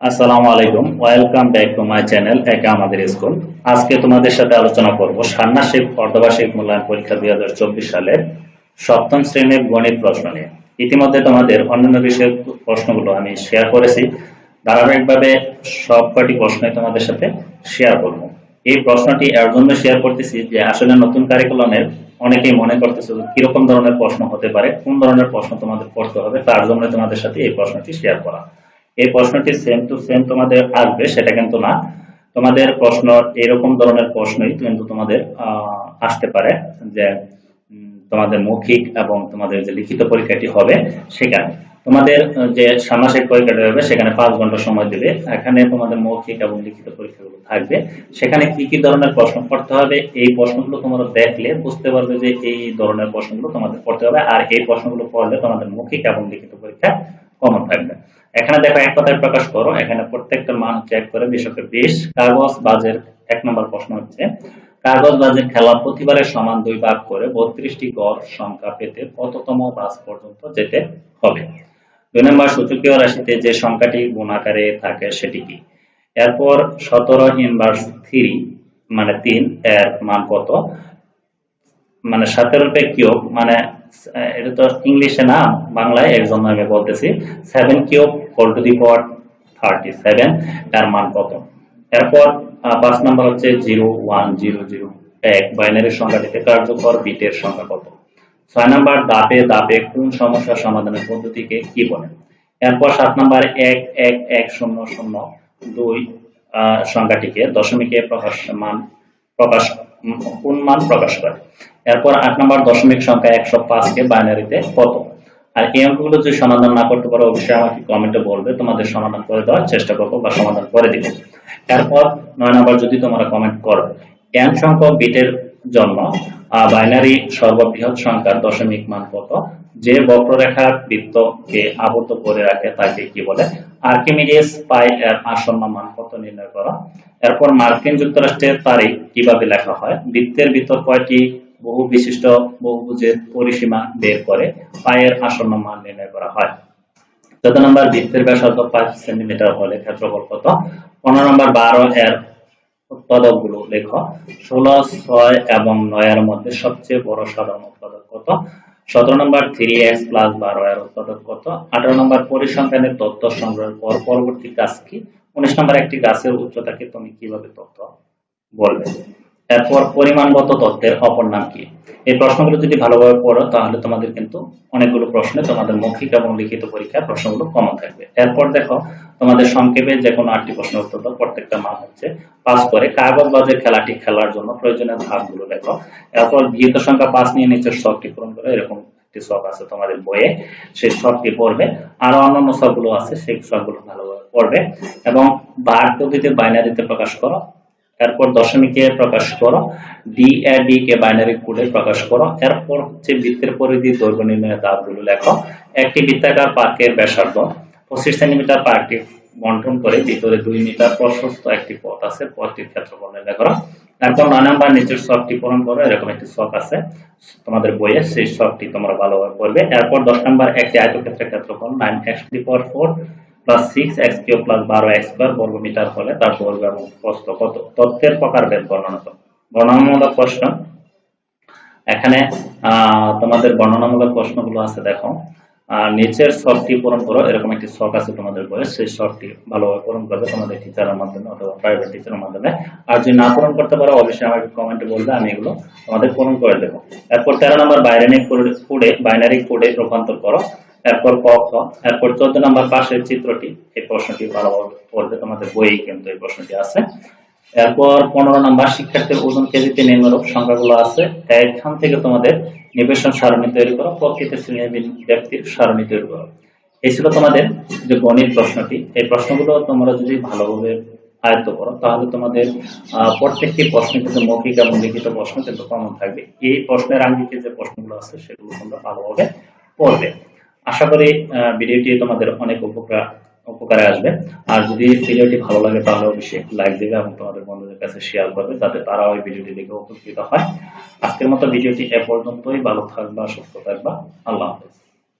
আসসালামু আলাইকুম। Welcome back to my channel একা আমাদের স্কুল। আজকে তোমাদের সাথে আলোচনা করব ষান্মাসিক অর্ধবার্ষিক মূল্যায়ন পরীক্ষা দুই হাজার চব্বিশ সালের সপ্তম শ্রেণির গণিত প্রশ্ন নিয়ে। ইতিমধ্যে তোমাদের অন্যান্য বিষয়ের প্রশ্নগুলো আমি শেয়ার করেছি। ধারাবাহিকভাবে সব কটি প্রশ্নই তোমাদের সাথে শেয়ার করব। এই প্রশ্নটি এর জন্য শেয়ার করতেছি যে আসলে নতুন কারিকুলামের অনেকেই মনে করতেছে কীরকম ধরনের প্রশ্ন হতে পারে, কোন ধরনের প্রশ্ন তোমাদের পড়তে হবে, তার জন্য তোমাদের সাথে এই প্রশ্নটি শেয়ার করা। এই প্রশ্নটি সেম টু সেম তোমাদের আসবে, সেটা কিন্তু না। তোমাদের প্রশ্ন এরকম ধরনের প্রশ্নই কিন্তু তোমাদের আসতে পারে যে তোমাদের মৌখিক এবং তোমাদের যে লিখিত পরীক্ষাটি হবে সেখানে। তোমাদের যে ষান্মাসিক পরীক্ষাটা হবে সেখানে পাঁচ ঘণ্টা সময় দেবে। এখানে তোমাদের মৌখিক এবং লিখিত পরীক্ষাগুলো থাকবে। সেখানে কি কি ধরনের প্রশ্ন পড়তে হবে, এই প্রশ্নগুলো তোমরা দেখলে বুঝতে পারবে যে এই ধরনের প্রশ্নগুলো তোমাদের পড়তে হবে। আর এই প্রশ্নগুলো পড়লে তোমাদের মৌখিক এবং লিখিত পরীক্ষা কমন থাকবে। এখানে দেখো এক কথায় প্রকাশ করো, এখানে প্রত্যেকটা মান চেক করে বিশকে বিশ, কাগজ বাজের এক নম্বর প্রশ্ন হচ্ছে, কাগজ বাজের খেলা প্রতিবারের সমান দুই ভাগ করে বত্রিশটি গড় সংখ্যা পেতে কততম বাস পর্যন্ত যেতে হবে? দুই নম্বর সূচকীয় রাশিতে যে সংখ্যাটি গুণাকারে থাকে সেটি কি? এরপর সতেরো ইনভার্স থ্রি মানে তিন, এর মান কত? মানে সতেরো পে কিউব মানে এটা তো ইংলিশে না, বাংলায় এর জন্য আমি বলতেছি। Seven cube whole to the power thirty seven এর মান কত? এরপর পাঁচ নম্বর হচ্ছে জিরো ওয়ান জিরো জিরো এক। বাইনারি সংখ্যাটিতে কার্যকর, বিটের সংখ্যা কত? ছয় নম্বর দাপে দাপে কোন সমস্যার সমাধানের পদ্ধতিকে কি বলে? এরপর সাত নাম্বার, এক এক এক, শূন্য শূন্য, দুই সংখ্যাটিকে দশমিকে প্রকাশ মান, প্রকাশ কোন মান প্রকাশ করে? এরপর আট নম্বর দশমিক সংখ্যা একশো পাঁচকে বাইনারিতে কত? আর এই অঙ্কগুলো যদি সমাধান না করতে পারো, অবশ্যই আমাকে কমেন্টে বলবে, তোমাদের সমাধান করে দেওয়ার চেষ্টা করব বা সমাধান করে দিব। এরপর নয় নম্বর যদি তোমরা কমেন্ট করো এন সংখ্যক বিটের জন্য বাইনারি সর্ববৃহৎ সংখ্যার দশমিক মান কত? যে বক্ররেখার বৃত্তকে আবদ্ধ করে রাখে তাকে কি বলে? আর্কিমিডিয়াস পাই এর আসন্ন মান কত নির্ণয় করা? এরপর মার্কিন যুক্তরাষ্ট্রের তারিখ কীভাবে লেখা হয়? বৃত্তের ভিতর কয়টি বহু বিশিষ্ট বহুভুজের পরিসীমা বের করে পায়ের আসন্ন মান নির্ণয় করা হয়। চোদ্দ নম্বর, বৃত্তের ব্যাসার্ধ পাঁচ সেন্টিমিটার হলে ক্ষেত্রফল কত? পনেরো নম্বর, বারো এর উৎপাদকগুলো লেখো। ষোলো, ছয় এবং নয়ের মধ্যে সবচেয়ে বড় সাধারণ উৎপাদক কত? সতেরো নম্বর, থ্রি এক্স প্লাস বারো এর উৎপাদক কত? আঠারো নম্বর, পরিসংখ্যানের তথ্য সংগ্রহের পর পরবর্তী কাজ কি? উনিশ নম্বর, একটি গাছের উচ্চতাকে তুমি কীভাবে তথ্য বলবে? এরপর পরিমাণগত তত্ত্বের অপর নাম কি? এই প্রশ্নগুলো যদি ভালোভাবে পড়ো, তাহলে তোমাদের কিন্তু অনেকগুলো প্রশ্নে তোমাদের মৌখিক এবং লিখিত পরীক্ষার প্রশ্নগুলো কমন থাকবে। এরপর দেখো, তোমাদের সংক্ষেপে যে কোনো আটটি প্রশ্নের উত্তর প্রত্যেকটা মান হচ্ছে পাস করে। কাগজ বাজের খেলাটি খেলার জন্য প্রয়োজনীয় ধাপগুলো দেখো। এরপর বিহিত সংখ্যা পাঁচ নিয়ে নিচের শখটি পূরণ করে। এরকম একটি শখ আছে তোমাদের বইয়ে। সেই শখটি পড়বে। আরও অন্যান্য শখগুলো আছে, সেই শখগুলো ভালোভাবে পড়বে। এবং বার পদ্ধতিতে বাইনারিতে প্রকাশ করো। এরপর দশমিকে প্রকাশ করো। D A D K binary কোডে প্রকাশ করো। এরপর হচ্ছে বৃত্তের পরিধি দৈর্ঘ্য নির্ণয়ের ধাপগুলো লেখো। একটি বৃত্তাকার পার্কের ব্যাসার্ধ পঁচিশ সেন্টিমিটার পার্কটি বন্টন করে ভিতরে দুই মিটার প্রশস্ত একটি পথ আছে, পথটির ক্ষেত্রফল নির্ণয় করো। তারপর নয় নাম্বার নিচের শখটি পূরণ করো, এরকম একটি শখ আছে, তোমাদের বইয়ে সেই শখটি তোমরা ভালোভাবে পড়বে। এরপর দশ নাম্বার একটি আয়তক্ষেত্রের ক্ষেত্রফল nine x four plus six x plus বারো এক্স স্কোয়ার বর্গ হলে তার দৈর্ঘ্য এবং কত? তথ্যের বর্ণনা বর্ণনামূলক। প্রশ্ন। এখানে তোমাদের বর্ণনামূলক প্রশ্নগুলো আছে, দেখো। নিচের শর্টটি পূরণ করো, এরকম একটি শখ আছে তোমাদের বইয়ে। সেই শর্টটি ভালোভাবে পূরণ করবে তোমাদের টিচারের মাধ্যমে অথবা প্রাইভেট টিচারের মাধ্যমে। আর যদি না পূরণ করতে পারো, অবশ্যই আমাকে কমেন্টে বলবে, আমি এগুলো তোমাদের পূরণ করে দেবো। এরপর তেরো নম্বর কোডে বাইনারি কোডে রূপান্তর করো। এরপর ক, খ। এরপর চোদ্দ নম্বর পাশের চিত্রটি, এই প্রশ্নটি ভালোভাবে পড়বে তোমাদের বইয়ে কিন্তু এই প্রশ্নটি আছে। এরপর পনেরো নম্বর, শিক্ষার্থীর ওজন কেজিতে নিম্নরূপ সংখ্যাগুলো আছে। এখান থেকে তোমাদের নিবেশন সারণী তৈরি করো, প্রকৃত শ্রেণির ব্যক্তির সারণী তৈরি করো। এই ছিল তোমাদের যে গণিত প্রশ্নটি। এই প্রশ্নগুলো তোমরা যদি ভালোভাবে আয়ত্ত করো, তাহলে তোমাদের প্রত্যেকটি প্রশ্ন কিন্তু মৌখিক এবং লিখিত প্রশ্ন কিন্তু কমন থাকবে। এই প্রশ্নের আঙ্গিকে যে প্রশ্নগুলো আছে, সেগুলো তোমরা ভালোভাবে পড়বে। আশা করি ভিডিওটি তোমাদের অনেক উপকার, উপকারে আসবে। আর যদি ভিডিওটি ভালো লাগে, তাহলে অবশ্যই লাইক দেবে এবং তোমাদের বন্ধুদের কাছে শেয়ার করবে, যাতে তারা ওই ভিডিওটি দেখে উপকৃত হয়। আজকের মতো ভিডিওটি এ পর্যন্তই। ভালো থাকবা, সুস্থ থাকবা। আল্লাহ হাফেজ।